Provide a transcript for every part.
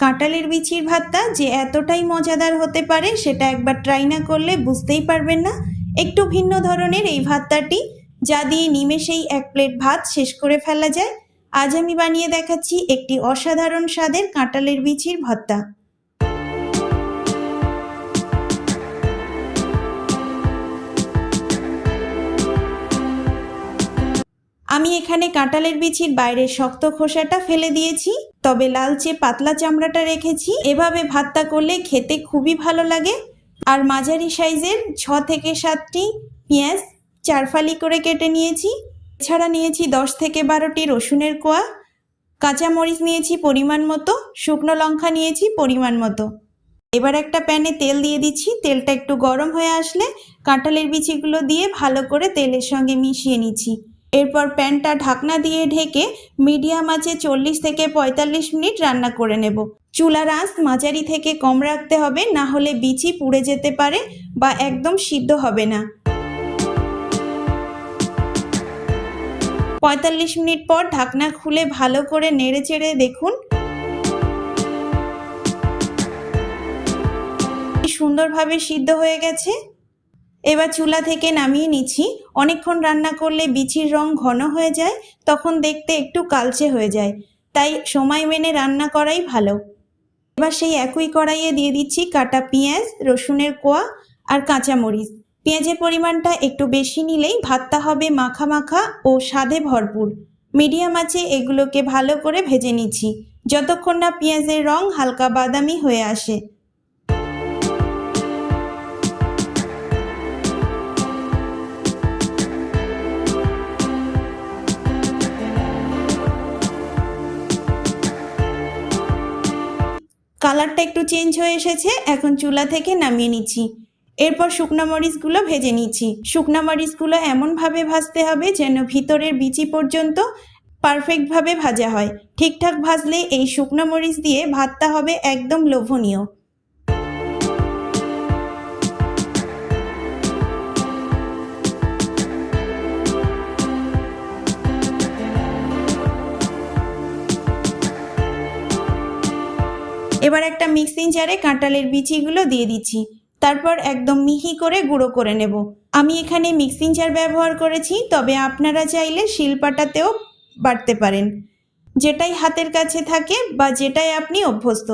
কাঁঠালের বিচির ভাতটা যে এতটাই মজাদার হতে পারে সেটা একবার ট্রাই না করলে বুঝতেই পারবেন না। একটু ভিন্ন ধরনের এই ভাতটাটি, যা দিয়ে নিমেষেই এক প্লেট ভাত শেষ করে ফেলা যায়। আজ আমি বানিয়ে দেখাচ্ছি একটি অসাধারণ স্বাদের কাঁটালের বিচির ভর্তা। আমি এখানে কাঁঠালের বিচির বাইরের শক্ত খোসাটা ফেলে দিয়েছি, তবে লালচে পাতলা চামড়াটা রেখেছি। এভাবে ভাতটা করলে খেতে খুবই ভালো লাগে। আর মাঝারি সাইজের ছ থেকে সাতটি পেঁয়াজ চারফালি করে কেটে নিয়েছি। এছাড়া নিয়েছি দশ থেকে বারোটি রসুনের কোয়া। কাঁচামরিচ নিয়েছি পরিমাণ মতো। শুকনো লঙ্কা নিয়েছি পরিমাণ মতো। এবার একটা প্যানে তেল দিয়ে দিচ্ছি। তেলটা একটু গরম হয়ে আসলে কাঁঠালের বিচিগুলো দিয়ে ভালো করে তেলের সঙ্গে মিশিয়ে নিচ্ছি। এরপর প্যানটা ঢাকনা দিয়ে ঢেকে মিডিয়াম আঁচে চল্লিশ থেকে পঁয়তাল্লিশ মিনিট রান্না করে নেব। চুলার আঁচ মাঝারি থেকে কম রাখতে হবে, না হলে বিচি পুড়ে যেতে পারে বা একদম সিদ্ধ হবে না। পঁয়তাল্লিশ মিনিট পর ঢাকনা খুলে ভালো করে নেড়ে চেড়ে দেখুন সুন্দরভাবে সিদ্ধ হয়ে গেছে। এবার চুলা থেকে নামিয়ে নিচ্ছি। অনেকক্ষণ রান্না করলে বিচির রং ঘন হয়ে যায়, তখন দেখতে একটু কালচে হয়ে যায়। তাই সময় মেনে রান্না করাই ভালো। এবার সেই একই কড়াইয়ে দিয়ে দিচ্ছি কাটা পেঁয়াজ, রসুনের কোয়া আর কাঁচামরিচ। পেঁয়াজের পরিমাণটা একটু বেশি নিলেই ভাতটা হবে মাখা মাখা ও স্বাদে ভরপুর। মিডিয়াম আছে এগুলোকে ভালো করে ভেজে নিচ্ছি। যতক্ষণ না পেঁয়াজের রং হালকা বাদামি হয়ে আসে। কালারটা একটু চেঞ্জ হয়ে এসেছে, এখন চুলা থেকে নামিয়ে নিচ্ছি। এরপর শুকনো মরিচগুলো ভেজে নিচ্ছি। শুকনো মরিচগুলো এমনভাবে ভাজতে হবে যেন ভিতরের বিচি পর্যন্ত পারফেক্টভাবে ভাজা হয়। ঠিকঠাক ভাজলে এই শুকনো মরিচ দিয়ে ভাতটা হবে একদম লোভনীয়। এবার একটা মিক্সিং জারে কাঁঠালের বিচিগুলো দিয়ে দিচ্ছি। তারপর একদম মিহি করে গুঁড়ো করে নেব। আমি এখানে মিক্সিং জার ব্যবহার করেছি, তবে আপনারা চাইলে শিলপাটাতেও বাটতে পারেন। যেটাই হাতের কাছে থাকে বা যেটাই আপনি অভ্যস্ত।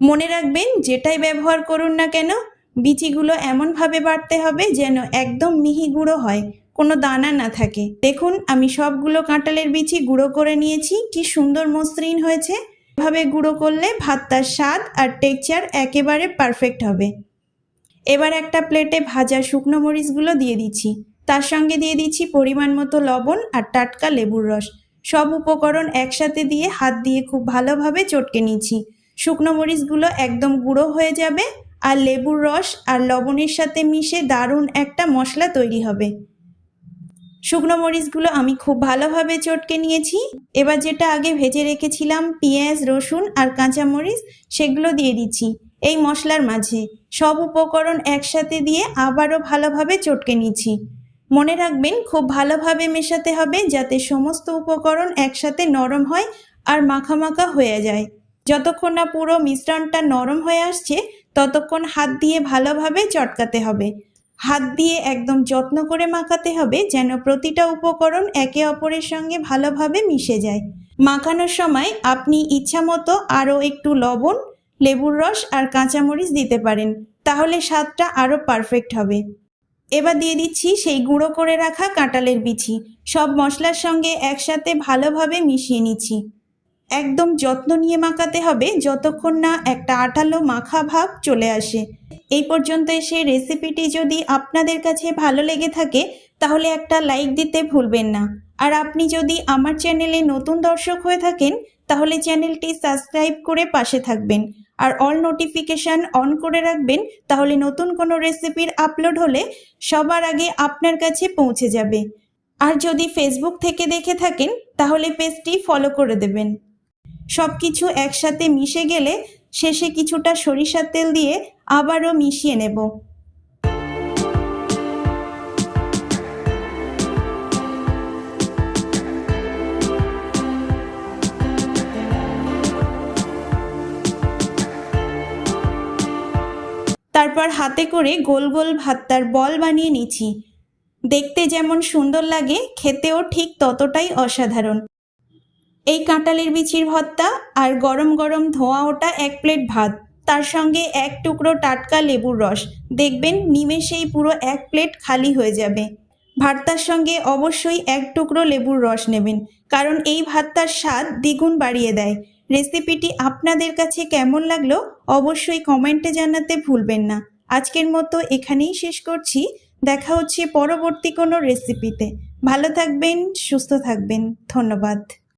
মনে রাখবেন, যেটাই ব্যবহার করুন না কেন, বিচিগুলো এমনভাবে বাটতে হবে যেন একদম মিহি গুঁড়ো হয়, কোনো দানা না থাকে। দেখুন, আমি সবগুলো কাঁটালের বিচি গুঁড়ো করে নিয়েছি। কি সুন্দর মসৃণ হয়েছে। এভাবে গুঁড়ো করলে ভাতটার স্বাদ আর টেক্সচার একেবারে পারফেক্ট হবে। এবার একটা প্লেটে ভাজা শুকনো মরিচগুলো দিয়ে দিচ্ছি। তার সঙ্গে দিয়ে দিচ্ছি পরিমাণ মতো লবণ আর টাটকা লেবুর রস। সব উপকরণ একসাথে দিয়ে হাত দিয়ে খুব ভালোভাবে চটকে নিচ্ছি। শুকনো মরিচগুলো একদম গুঁড়ো হয়ে যাবে আর লেবুর রস আর লবণের সাথে মিশে দারুণ একটা মশলা তৈরি হবে। শুকনো মরিচগুলো আমি খুব ভালোভাবে চটকে নিয়েছি। এবার যেটা আগে ভেজে রেখেছিলাম, পেঁয়াজ, রসুন আর কাঁচা মরিচ, সেগুলো দিয়ে দিচ্ছি এই মশলার মাঝে। সব উপকরণ একসাথে দিয়ে আবারও ভালোভাবে চটকে নিচ্ছি। মনে রাখবেন, খুব ভালোভাবে মেশাতে হবে যাতে সমস্ত উপকরণ একসাথে নরম হয় আর মাখা মাখা হয়ে যায়। যতক্ষণ না পুরো মিশ্রণটা নরম হয়ে আসছে, ততক্ষণ হাত দিয়ে ভালোভাবে চটকাতে হবে। হাত দিয়ে একদম যত্ন করে মাখাতে হবে যেন প্রতিটা উপকরণ একে অপরের সঙ্গে ভালোভাবে মিশে যায়। মাখানোর সময় আপনি ইচ্ছামতো আরও একটু লবণ, লেবুর রস আর কাঁচামরিচ দিতে পারেন, তাহলে স্বাদটা আরও পারফেক্ট হবে। এবার দিয়ে দিচ্ছি সেই গুঁড়ো করে রাখা কাঁঠালের বিচি। সব মশলার সঙ্গে একসাথে ভালোভাবে মিশিয়ে নিচ্ছি। একদম যত্ন নিয়ে মাখাতে হবে যতক্ষণ না একটা আঠালো মাখা ভাব চলে আসে। এই পর্যন্ত এসে রেসিপিটি যদি আপনাদের কাছে ভালো লেগে থাকে, তাহলে একটা লাইক দিতে ভুলবেন না। আর আপনি যদি আমার চ্যানেলে নতুন দর্শক হয়ে থাকেন, তাহলে চ্যানেলটি সাবস্ক্রাইব করে পাশে থাকবেন। আর অল নোটিফিকেশান অন করে রাখবেন, তাহলে নতুন কোনো রেসিপির আপলোড হলে সবার আগে আপনার কাছে পৌঁছে যাবে। আর যদি ফেসবুক থেকে দেখে থাকেন, তাহলে পেজটি ফলো করে দেবেন। সব কিছু একসাথে মিশে গেলে শেষে কিছুটা সরিষার তেল দিয়ে আবারও মিশিয়ে নেব। তারপর হাতে করে গোল গোল ভাতটার বল বানিয়ে নিচ্ছি। দেখতে যেমন সুন্দর লাগে, খেতেও ঠিক ততটাই অসাধারণ। এই কাঁঠালের বিচির ভর্তা আর গরম গরম ধোয়া ওটা এক প্লেট ভাত। তার সঙ্গে এক টুকরো টাটকা লেবুর রস। দেখবেন নিমেষেই পুরো এক প্লেট খালি হয়ে যাবে। ভাতটার সঙ্গে অবশ্যই এক টুকরো লেবুর রস নেবেন, কারণ এই ভাতটার স্বাদ দ্বিগুণ বাড়িয়ে দেয়। রেসিপিটি আপনাদের কাছে কেমন লাগল অবশ্যই কমেন্টে জানাতে ভুলবেন না। আজকের মতো এখানেই শেষ করছি। দেখা হচ্ছে পরবর্তী কোনো রেসিপিতে। ভালো থাকবেন, সুস্থ থাকবেন। ধন্যবাদ।